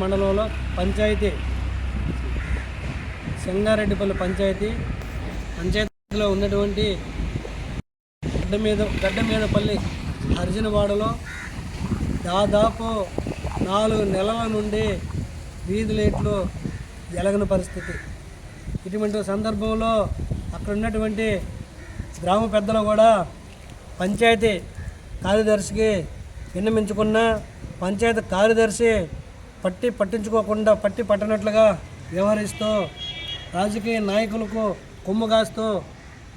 మండలంలో పంచాయతీ సంగారెడ్డిపల్లి పంచాయతీ పంచాయతీలో ఉన్నటువంటి గడ్డ మీద గడ్డమీదపల్లి అర్జునవాడలో దాదాపు నాలుగు నెలల నుండి వీధి లైట్లు వెలగని పరిస్థితి. ఇటువంటి సందర్భంలో అక్కడ ఉన్నటువంటి గ్రామ పెద్దలు కూడా పంచాయతీ కార్యదర్శికి విన్నమించుకున్న పంచాయతీ కార్యదర్శి పట్టి పట్టించుకోకుండా పట్టి పట్టనట్లుగా వ్యవహరిస్తూ రాజకీయ నాయకులకు కొమ్ము కాస్తూ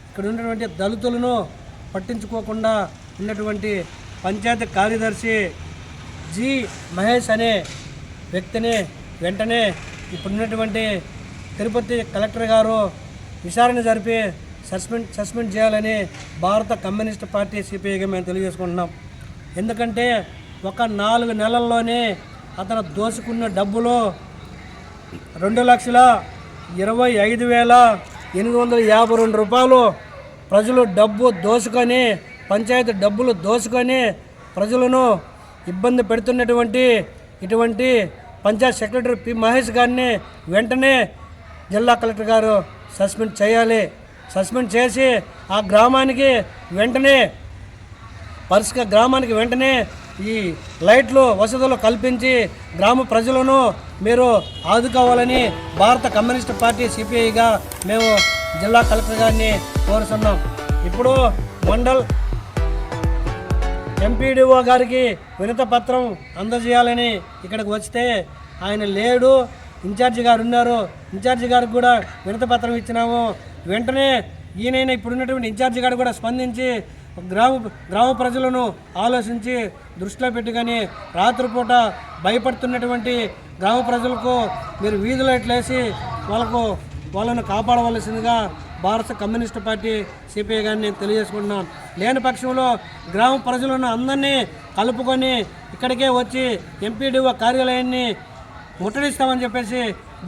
ఇక్కడ ఉన్నటువంటి దళితులను పట్టించుకోకుండా ఉన్నటువంటి పంచాయతీ కార్యదర్శి జి మహేష్ అనే వ్యక్తిని వెంటనే ఇప్పుడున్నటువంటి తిరుపతి కలెక్టర్ గారు విచారణ జరిపి సస్పెండ్ సస్పెండ్ చేయాలని భారత కమ్యూనిస్ట్ పార్టీ సిపిఐగా మేము తెలియజేసుకుంటున్నాం. ఎందుకంటే ఒక నాలుగు నెలల్లోనే అతను దోచుకున్న డబ్బులు రెండు లక్షల ఇరవై ఐదు వేల ఎనిమిది వందల యాభై రెండు రూపాయలు ప్రజలు డబ్బు దోచుకొని పంచాయతీ డబ్బులు దోచుకొని ప్రజలను ఇబ్బంది పెడుతున్నటువంటి ఇటువంటి పంచాయత్ సెక్రటరీ పి మహేష్ గారిని వెంటనే జిల్లా కలెక్టర్ గారు సస్పెండ్ చేయాలి. సస్పెండ్ చేసి ఆ గ్రామానికి వెంటనే పరిష్క గ్రామానికి వెంటనే ఈ లైట్లు వసతులు కల్పించి గ్రామ ప్రజలను మీరు ఆదుకోవాలని భారత కమ్యూనిస్ట్ పార్టీ సిపిఐగా మేము జిల్లా కలెక్టర్ గారిని కోరుతున్నాం. ఇప్పుడు మండల్ ఎంపీడీఓ గారికి వినత పత్రం అందజేయాలని ఇక్కడికి వస్తే ఆయన లేడు ఇన్ఛార్జి గారు ఉన్నారు. ఇన్ఛార్జి గారికి కూడా వినత పత్రం ఇచ్చినాము. వెంటనే ఈయనైనా ఇప్పుడున్నటువంటి ఇన్ఛార్జి గారు కూడా స్పందించి గ్రామ గ్రామ ప్రజలను ఆలోచించి దృష్టిలో పెట్టుకొని రాత్రిపూట భయపడుతున్నటువంటి గ్రామ ప్రజలకు మీరు వీధులు వేసి వాళ్ళకు వాళ్ళను కాపాడవలసిందిగా భారత కమ్యూనిస్ట్ పార్టీ సిపిఐ గారిని నేను తెలియజేసుకుంటున్నాను. లేని పక్షంలో గ్రామ ప్రజలను అందరినీ కలుపుకొని ఇక్కడికే వచ్చి ఎంపీడీఓ కార్యాలయాన్ని ముట్టడిస్తామని చెప్పేసి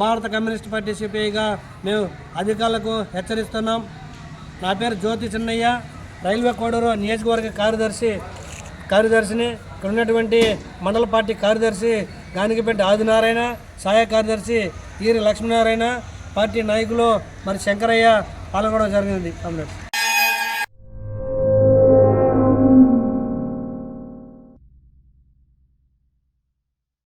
భారత కమ్యూనిస్ట్ పార్టీ సిపిఐగా మేము అధికారులకు హెచ్చరిస్తున్నాం. నా పేరు జ్యోతి చిన్నయ్య. రైల్వే కోడూరు నియోజకవర్గ కార్యదర్శి కార్యదర్శిని ఇక్కడ ఉన్నటువంటి మండల పార్టీ కార్యదర్శి గానిగిపెట్టి ఆదినారాయణ సహాయ కార్యదర్శి ఈరి లక్ష్మీనారాయణ పార్టీ నాయకులు మరి శంకరయ్య పాల్గొనడం జరిగింది. కామ్రేడ్స్